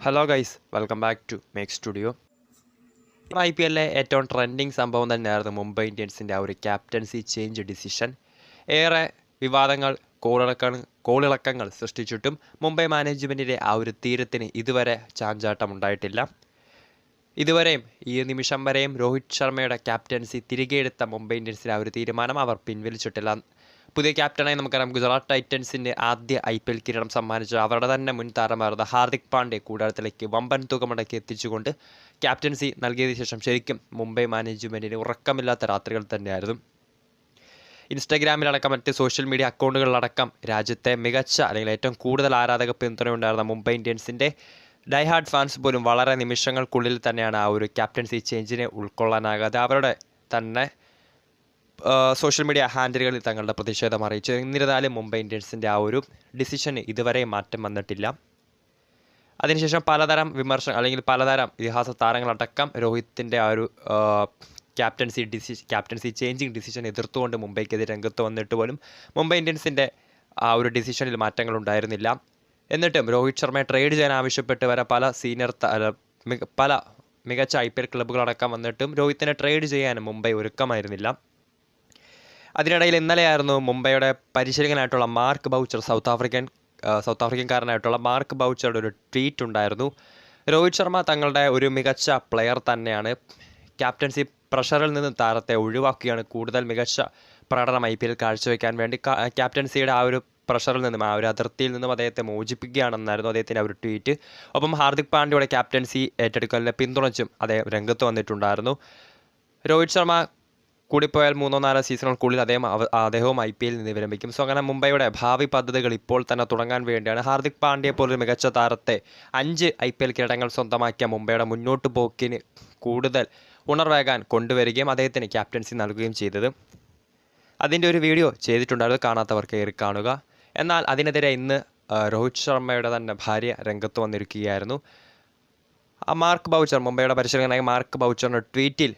Hello guys welcome back to Make Studio I P എല്ലിലെ ഏറ്റവും trending സംഭവം തന്നെയായിരുന്നു മുംബൈ ഇന്ത്യൻസിന്റെ ആ ഒരു ക്യാപ്റ്റൻസി ചേഞ്ച് ഡിസിഷൻ ഏറെ വിവാദങ്ങൾ കോളിളക്ക കോളിളക്കങ്ങൾ സൃഷ്ടിച്ചിട്ടും മുംബൈ മാനേജ്മെന്റിന്റെ ആ ഒരു തീരത്തിന് ഇതുവരെ ചാഞ്ചാട്ടം ഉണ്ടായിട്ടില്ല. ഇതുവരെയും ഈ നിമിഷം വരെയും രോഹിത് ശർമ്മയുടെ ക്യാപ്റ്റൻസി തിരികെ എടുത്ത മുംബൈ ഇന്ത്യൻസിന്റെ ആ ഒരു തീരുമാനം അവർ പിൻവലിച്ചിട്ടില്ല. പുതിയ ക്യാപ്റ്റനായി നമുക്കറിയാം ഗുജറാത്ത് ടൈറ്റൻസിന്റെ ആദ്യ ഐ പി എൽ കിരീടം സമ്മാനിച്ച അവരുടെ തന്നെ മുൻ താരമായിരുന്ന ഹാർദിക് പാണ്ഡെ കൂടാരത്തിലേക്ക് വമ്പൻ തുക മുടക്കി എത്തിച്ചുകൊണ്ട് ക്യാപ്റ്റൻസി നൽകിയതിനു ശേഷം ശരിക്കും മുംബൈ മാനേജ്മെന്റിന് ഉറക്കമില്ലാത്ത രാത്രികൾ തന്നെയായിരുന്നു. ഇൻസ്റ്റാഗ്രാമിലടക്കം മറ്റ് സോഷ്യൽ മീഡിയ അക്കൗണ്ടുകളിലടക്കം രാജ്യത്തെ മികച്ച അല്ലെങ്കിൽ ഏറ്റവും കൂടുതൽ ആരാധക പിന്തുണയുണ്ടായിരുന്ന മുംബൈ ഇന്ത്യൻസിന്റെ ഡൈഹാർഡ് ഫാൻസ് പോലും വളരെ നിമിഷങ്ങൾക്കുള്ളിൽ തന്നെയാണ് ആ ഒരു ക്യാപ്റ്റൻസി ചേഞ്ചിനെ ഉൾക്കൊള്ളാനാകാതെ അവരുടെ തന്നെ സോഷ്യൽ മീഡിയ ഹാൻഡിലുകളിൽ തങ്ങളുടെ പ്രതിഷേധം അറിയിച്ചു എന്നിരുന്നാലും മുംബൈ ഇന്ത്യൻസിന്റെ ആ ഒരു ഡിസിഷൻ ഇതുവരെ മാറ്റം വന്നിട്ടില്ല. അതിനുശേഷം പലതരം വിമർശനം അല്ലെങ്കിൽ പലതരം ഇതിഹാസ താരങ്ങളടക്കം രോഹിത്തിന്റെ ആ ഒരു captaincy DC captaincy changing decision എതിർത്തുകൊണ്ട് മുംബൈക്കെതിരെ രംഗത്ത് വന്നിട്ട് പോലും മുംബൈ ഇന്ത്യൻസിന്റെ ആ ഒരു ഡിസിഷനിൽ മാറ്റങ്ങൾ ഉണ്ടായിരുന്നില്ല. എന്നിട്ടും രോഹിത് ശർമ്മയെ ട്രേഡ് ചെയ്യാൻ ആവശ്യപ്പെട്ട് വരെ പല സീനിയർ പല മികച്ച ഐ പി എൽ ക്ലബ്ബുകളടക്കം വന്നിട്ടും രോഹിത്തിനെ ട്രേഡ് ചെയ്യാൻ മുംബൈ ഒരുക്കമായിരുന്നില്ല. അതിനിടയിൽ ഇന്നലെയായിരുന്നു മുംബൈയുടെ പരിശീലകനായിട്ടുള്ള Mark Boucher South African South ആഫ്രിക്കൻകാരനായിട്ടുള്ള Mark ബൗച്ചറുടെ ഒരു ട്വീറ്റ് ഉണ്ടായിരുന്നു. രോഹിത് ശർമ്മ തങ്ങളുടെ ഒരു മികച്ച പ്ലെയർ തന്നെയാണ്. ക്യാപ്റ്റൻസി പ്രഷറിൽ നിന്ന് താരത്തെ ഒഴിവാക്കുകയാണ് കൂടുതൽ മികച്ച പ്രകടനം ഐ പി എൽ കാഴ്ചവെക്കാൻ വേണ്ടി. ക്യാപ്റ്റൻസിയുടെ ആ ഒരു പ്രഷറിൽ നിന്നും ആ ഒരു അതിർത്തിയിൽ നിന്നും അദ്ദേഹത്തെ മോചിപ്പിക്കുകയാണെന്നായിരുന്നു അദ്ദേഹത്തിന്റെ ഒരു ട്വീറ്റ്. ഒപ്പം ഹാർദിക് പാണ്ഡ്യയുടെ ക്യാപ്റ്റൻസി ഏറ്റെടുക്കലിനെ പിന്തുണച്ചും അദ്ദേഹം രംഗത്ത് വന്നിട്ടുണ്ടായിരുന്നു. രോഹിത് ശർമ്മ കൂടിപ്പോയാൽ മൂന്നോ നാലോ സീസണുകൾക്കുള്ളിൽ അദ്ദേഹം അദ്ദേഹവും ഐ പി എല്ലിൽ നിന്ന് വിരമിക്കും സോ അങ്ങനെ മുംബൈയുടെ ഭാവി പദ്ധതികൾ ഇപ്പോൾ തന്നെ തുടങ്ങാൻ വേണ്ടിയാണ് ഹാർദിക് പാണ്ഡ്യയെ പോലൊരു മികച്ച താരത്തെ അഞ്ച് ഐ പി എൽ കിരീടങ്ങൾ സ്വന്തമാക്കിയ മുംബൈയുടെ മുന്നോട്ട് പോക്കിന് കൂടുതൽ ഉണർവേകാൻ കൊണ്ടുവരികയും അദ്ദേഹത്തിന് ക്യാപ്റ്റൻസി നൽകുകയും ചെയ്തത്. അതിന്റെ ഒരു വീഡിയോ ചെയ്തിട്ടുണ്ടായിരുന്നു. കാണാത്തവർക്ക് കയറി കാണുക. എന്നാൽ അതിനെതിരെ ഇന്ന് രോഹിത് ശർമ്മയുടെ തന്നെ ഭാര്യ രംഗത്ത് വന്നിരിക്കുകയായിരുന്നു. ആ മാർക്ക് ബൗച്ചർ മുംബൈയുടെ പരിശീലകനായ മാർക്ക് ബൗച്ചറിന്റെ ട്വീറ്റിൽ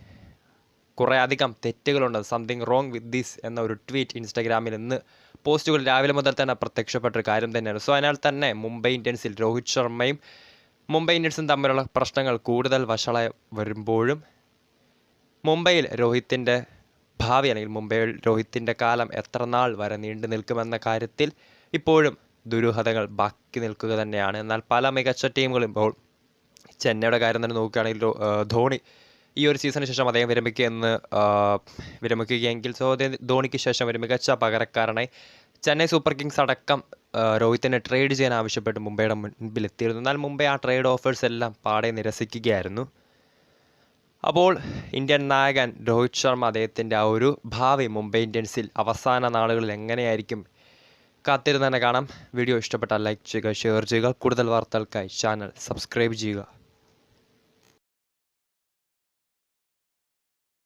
കുറേ അധികം തെറ്റുകളുണ്ട്. സംതിങ് റോങ് വിത്ത് ദിസ് എന്ന ഒരു ട്വീറ്റ് ഇൻസ്റ്റാഗ്രാമിൽ ഇന്ന് പോസ്റ്റുകൾ രാവിലെ മുതൽ തന്നെ പ്രത്യക്ഷപ്പെട്ടൊരു കാര്യം തന്നെയാണ്. സോ അതിനാൽ തന്നെ മുംബൈ ഇന്ത്യൻസിൽ രോഹിത് ശർമ്മയും മുംബൈ ഇന്ത്യൻസും തമ്മിലുള്ള പ്രശ്നങ്ങൾ കൂടുതൽ വഷളായി വരുമ്പോഴും മുംബൈയിൽ രോഹിത്തിന്റെ ഭാവി അല്ലെങ്കിൽ മുംബൈയിൽ രോഹിത്തിന്റെ കാലം എത്ര നാൾ വരെ നീണ്ടു നിൽക്കുമെന്ന കാര്യത്തിൽ ഇപ്പോഴും ദുരൂഹതകൾ ബാക്കി നിൽക്കുക തന്നെയാണ്. എന്നാൽ പല മികച്ച ടീമുകളും ഇപ്പോൾ ചെന്നൈയുടെ കാര്യം തന്നെ നോക്കുകയാണെങ്കിൽ ധോണി ഈ ഒരു സീസണിന് ശേഷം അദ്ദേഹം വിരമിക്കുമെന്ന് വിരമിക്കുകയെങ്കിൽ സോ ധോണിക്ക് ശേഷം ഒരു മികച്ച പകരക്കാരനായി ചെന്നൈ സൂപ്പർ കിങ്സ് അടക്കം രോഹിത്തിനെ ട്രേഡ് ചെയ്യാൻ ആവശ്യപ്പെട്ട് മുംബൈയുടെ മുൻപിലെത്തിയിരുന്നു. എന്നാൽ മുംബൈ ആ ട്രേഡ് ഓഫേഴ്സ് എല്ലാം പാടെ നിരസിക്കുകയായിരുന്നു. അപ്പോൾ ഇന്ത്യൻ നായകൻ രോഹിത് ശർമ്മ അദ്ദേഹത്തിന്റെ ആ ഒരു ഭാവി മുംബൈ ഇന്ത്യൻസിൽ അവസാന നാളുകളിൽ എങ്ങനെയായിരിക്കും കാത്തിരുന്ന് തന്നെ കാണാം. വീഡിയോ ഇഷ്ടപ്പെട്ടാൽ ലൈക്ക് ചെയ്യുക ഷെയർ ചെയ്യുക. കൂടുതൽ വാർത്തകൾക്കായി ചാനൽ സബ്സ്ക്രൈബ് ചെയ്യുക.